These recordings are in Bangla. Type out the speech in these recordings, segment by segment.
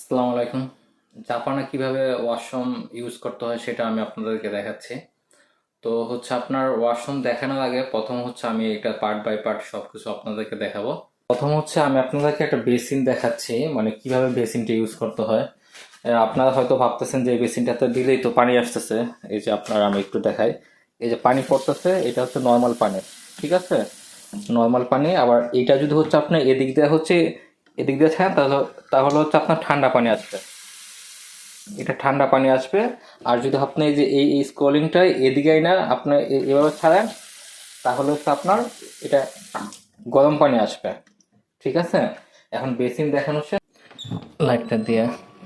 আসসালামু আলাইকুম। জাপানে কীভাবে ওয়াশরুম ইউজ করতে হয় সেটা আমি আপনাদেরকে দেখাচ্ছি। তো হচ্ছে আপনার ওয়াশরুম দেখানোর আগে প্রথম হচ্ছে আমি এটা পার্ট বাই পার্ট সব কিছু আপনাদেরকে দেখাবো। প্রথম হচ্ছে আমি আপনাদেরকে একটা বেসিন দেখাচ্ছি মানে কীভাবে বেসিনটা ইউজ করতে হয়। আপনারা হয়তো ভাবতেছেন যে এই বেসিনটাতে দিলেই তো পানি আসতেছে। এই যে আপনার আমি একটু দেখাই। এই যে পানি পড়তেছে, এটা হচ্ছে নর্মাল পানি, ঠিক আছে? নর্মাল পানি, আবার এটা যদি হচ্ছে আপনার এদিক দিয়ে হচ্ছে এদিক দিয়ে ছাড়েন তাহলে তাহলে হচ্ছে আপনার ঠান্ডা পানি আসবে। এটা ঠান্ডা পানি আসবে। আর যদি আপনি যে এই এই এদিকেই না আপনি এভাবে ছাড়েন, তাহলে হচ্ছে আপনার এটা গরম পানি আসবে। ঠিক আছে? এখন বেসিন দেখানো হচ্ছে লাইটটা দিয়ে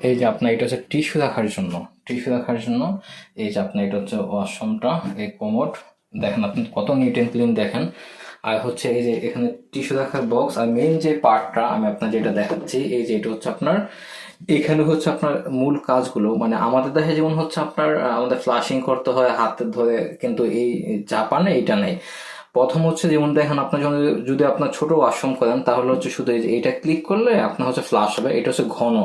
এই যে আপনার এটা হচ্ছে টিস্যু রাখার জন্য। টিস্যু রাখার জন্য এই যে আপনার এটা হচ্ছে ওয়াশরুমটা এই কোমোড দেখেন আপনি কত নিট অ্যান্ড ক্লিন দেখেন। আর হচ্ছে এই যে এখানে টিস্যু রাখার বক্স আর মেইন যে পার্টটা আমি আপনার যেটা দেখাচ্ছি, এই যে এটা হচ্ছে আপনার, এখানে হচ্ছে আপনার মূল কাজগুলো মানে আমাদের দেশে যেমন হচ্ছে আপনার আমাদের ফ্লাশিং করতে হয়, হাতে ধরে, কিন্তু এই জাপানে এটা নেই। প্রথম হচ্ছে যেমন দেখেন, আপনার যখন যদি আপনার ছোট ওয়াশরুম করেন, তাহলে হচ্ছে শুধু এই যে এটা ক্লিক করলে আপনার হচ্ছে ফ্লাশ হবে, এটা হচ্ছে ঘন।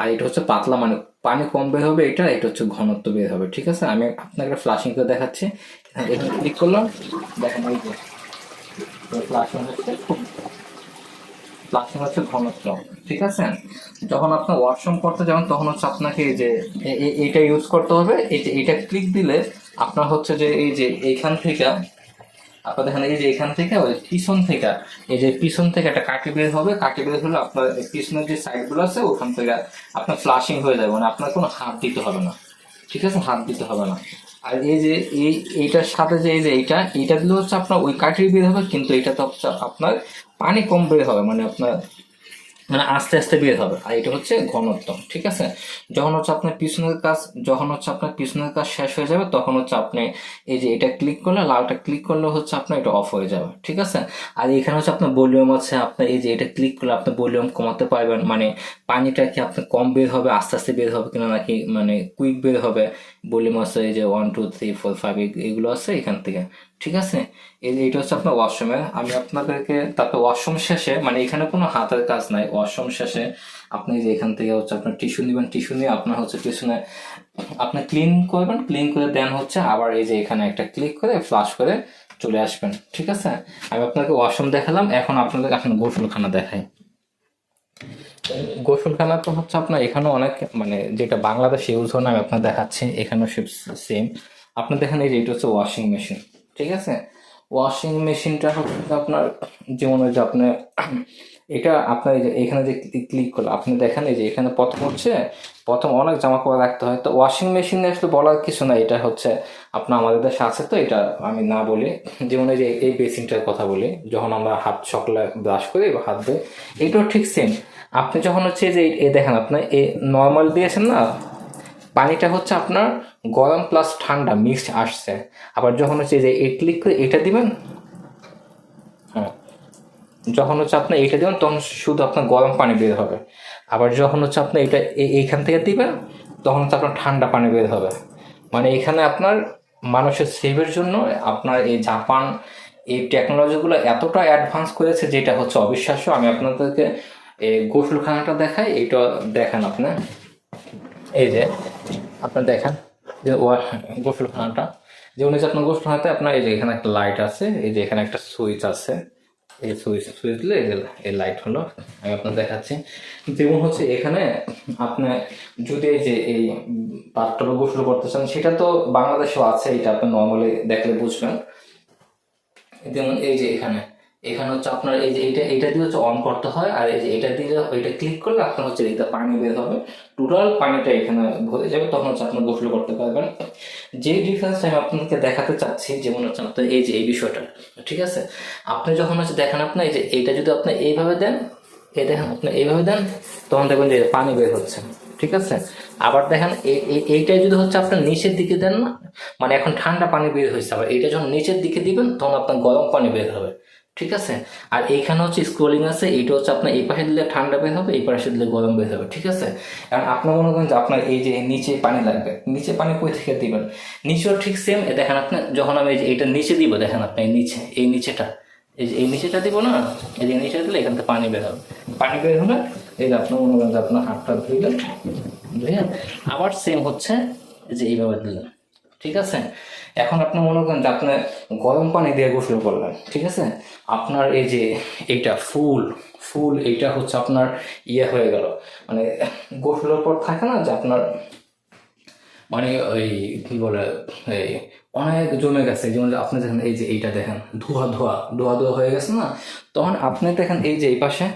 আর এটা হচ্ছে পাতলা মানে পানি কম বের হবে এটা এটা হচ্ছে ঘনত্ব বের হবে, ঠিক আছে? আমি আপনাকে ফ্লাশিং করে দেখাচ্ছি। এখানে ক্লিক করলাম, দেখেন এই যে। ফ্লাশিং হচ্ছে ঘনত্ব, ঠিক আছে? যখন আপনার ওয়াশরুম করতে যাবেন, তখন হচ্ছে আপনাকে যে ইউজ করতে হবে ক্লিক দিলে আপনার হচ্ছে যে এই যে এইখান থেকে আপনার দেখেন এই যে এখান থেকে, ওই পিছন থেকে, এই যে পিছন থেকে একটা কাটি বের হবে কাটি বের হলে আপনার পিছনের যে সাইডগুলো আছে, ওখান থেকে আপনার ফ্লাশিং হয়ে যাবে মানে আপনার কোনো হাত দিতে হবে না, ঠিক আছে? হাত দিতে হবে না। আর এই যে, এই, এইটার সাথে যে এই যে এইটা এইটা দিলে হচ্ছে আপনার ওই কাঠের বের হবে, কিন্তু এটা তো হচ্ছে আপনার পানি কম বের হবে মানে আপনার মানে আস্তে আস্তে বের হবে। আর এটা হচ্ছে ঘনত্ব, ঠিক আছে? যখন হচ্ছে আপনার পিছনের কাজ, যখন হচ্ছে আপনার পিছনের কাজ শেষ হয়ে যাবে, তখন হচ্ছে আপনি এই যে এটা ক্লিক করলে, লালটা ক্লিক করলে হচ্ছে আপনার এটা অফ হয়ে যাবে, ঠিক আছে? আর এখানে হচ্ছে আপনার ভলিউম আছে, আপনার এই যে এটা ক্লিক করলে আপনি ভলিউম কমাতে পারবেন মানে পানিটা কি আপনার কম বের হবে, আস্তে আস্তে বের হবে কিনা, নাকি মানে কুইক বের হবে? ভলিউম আছে এই যে one two three four five এগুলো আছে এখান থেকে। ঠিক আছে? এই এইটা হচ্ছে আপনার ওয়াশরুমে আমি আপনাদেরকে তারপর ওয়াশরুম শেষে মানে এখানে কোনো হাতের কাজ নাই ওয়াশরুম শেষে আপনি যে এখান থেকে হচ্ছে আপনার টিস্যু নেবেন টিস্যু নিয়ে আপনার হচ্ছে পিছনে আপনি ক্লিন করবেন ক্লিন করে দেন হচ্ছে আবার এই যে এখানে একটা ক্লিক করে ফ্লাশ করে চলে আসবেন, ঠিক আছে? আমি আপনাকে ওয়াশরুম দেখালাম, এখন আপনাদের এখন গোসলখানা দেখাই। গোসলখানা তো হচ্ছে আপনার এখানে অনেক মানে যেটা বাংলাদেশে ইউজ হয় না, আমি আপনার দেখাচ্ছি, এখানেও সেম আপনি দেখেন এই যে এটা হচ্ছে ওয়াশিং মেশিন ঠিক আছে? ওয়াশিং মেশিনটা হচ্ছে আপনার যেমন যে আপনার এটা আপনার এখানে যে ক্লিক করলে, আপনি দেখেন এই যে এখানে প্রথম হচ্ছে, প্রথম অনেক জামা কাপড় রাখতে হয়। তো ওয়াশিং মেশিনে আসলে বলার কিছু না এটা হচ্ছে আপনার আমাদের দেশে আছে তো, এটা আমি না বলি। যেমন যে এই বেসিনটার কথা বলি, যখন আমরা হাত সকালে ব্রাশ করি বা হাত ধুই, এটাও ঠিক সেম আপনি যখন হচ্ছে যে এ দেখেন আপনার এ নর্মাল দিয়েছেন না পানিটা হচ্ছে আপনার গরম প্লাস ঠান্ডা মিক্সড আসছে। আবার যখন হচ্ছে যে এই ক্লিক করে এটা দিবেন হ্যাঁ যখন হচ্ছে আপনি এটা দিবেন, তখন শুধু আপনার গরম পানি বের হবে। আবার যখন হচ্ছে আপনি এটা এইখান থেকে দিবেন, তখন হচ্ছে আপনার ঠান্ডা পানি বের হবে। মানে এখানে আপনার মানুষের সেভের জন্য আপনার এই জাপান এই টেকনোলজিগুলো এতটা অ্যাডভান্স করেছে যেটা হচ্ছে অবিশ্বাস্য। আমি আপনাদেরকে এই গোসলখানাটা দেখাই এইটা দেখেন আপনি। এই যে আপনার দেখেন যে ওয়া- গোসলখানাটা যেমন হচ্ছে আপনার গোসলখানাতে আপনার এই যে এখানে একটা লাইট আছে, এই যে এখানে একটা সুইচ আছে। এই সুইচ সুইচ দিলে এই যে এই লাইট হলো। আমি আপনার দেখাচ্ছি। যেমন হচ্ছে এখানে আপনি যদি এই যে এই পাত্রটা গোসল করতে চান, সেটা তো বাংলাদেশেও আছে, এটা আপনি নর্মালি দেখলে বুঝবেন। যেমন এই যে এখানে। এখানে হচ্ছে আপনার এই যে এটা এটা দিয়ে হচ্ছে অন করতে হয়, আর এই যে এটা দিয়ে এটা ক্লিক করলে আপনার হচ্ছে এটা পানি বের হবে। টোটাল পানিটা এখানে ভরে যাবে, তখন হচ্ছে আপনার গোসল করতে পারবেন। যে ডিফারেন্সটা আমি আপনাদেরকে দেখাতে চাচ্ছি, যেমন হচ্ছে আপনার এই যে, এই বিষয়টা, ঠিক আছে? আপনি যখন হচ্ছে দেখেন আপনার এই যে এইটা যদি আপনি এইভাবে দেন এই দেখেন আপনি এইভাবে দেন, তখন দেখবেন যে পানি বের হচ্ছে, ঠিক আছে? আবার দেখেন এই- এই- এইটাই যদি হচ্ছে আপনার নিচের দিকে দেন না মানে এখন ঠান্ডা পানি বের হয়েছে, আবার এইটা যখন নিচের দিকে দিবেন, তখন আপনার গরম পানি বের হবে। ঠিক আছে? আর এইখানে হচ্ছে স্ক্রোলিং আছে, এইটা হচ্ছে আপনার এই পাশে দিলে ঠান্ডা বের হবে, এই পাশে দিলে গরম বের হবে, ঠিক আছে? কারণ আপনার মনে করেন যে আপনার এই যে নিচে পানি লাগবে, নিচে পানি কই থেকে দিবেন? নিচেও ঠিক সেম দেখেন আপনি, যখন আমি এইটা নিচে দিব, দেখেন আপনি এই নিচে, এই নিচেটা, এই যে এই নিচেটা দিব না? এই যে নিচেটা দিলে এখান থেকে পানি বের হবে। পানি বের হলে, এই যে আপনার মনে করেন যে আপনার হাতটা ধুইলেন ধুয়ে আবার সেম হচ্ছে যে এইভাবে দিলেন, ঠিক আছে? এখন আপনি মনে করেন যে আপনি গরম পানি দিয়ে গোসল করলেন, ঠিক আছে? আপনার এই যে এইটা ফুল ফুল এইটা হচ্ছে আপনার ইয়ে হয়ে গেল। মানে গোসলের পর থাকে না যে আপনার মানে ওই কি বলে, এই অনেক জমে গেছে। যেমন আপনি দেখেন এই যে এইটা দেখেন, ধোয়া ধোয়া ধোয়া ধোয়া হয়ে গেছে না? তখন আপনি দেখেন এই যে এই পাশে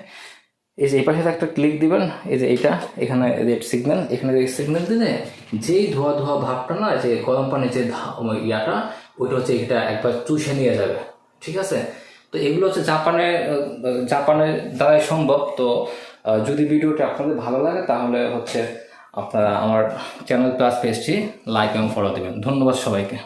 এই যে এই পাশে একটা ক্লিক দিবেন, এই যে এইটা, এখানে রেড সিগন্যাল এখানে রেড সিগন্যাল দিলে যেই ধোয়া ধোয়া ভাবটা না, যে গরম পানির যে ইয়াটা, ওইটা হচ্ছে এটা একবার চুষে নিয়ে যাবে, ঠিক আছে? তো এগুলো হচ্ছে জাপানে জাপানের দ্বারাই সম্ভব। তো যদি ভিডিওটা আপনাদের ভালো লাগে, তাহলে হচ্ছে আপনারা আমার চ্যানেল প্লাস পেজটি লাইক এবং ফলো দেবেন। ধন্যবাদ সবাইকে।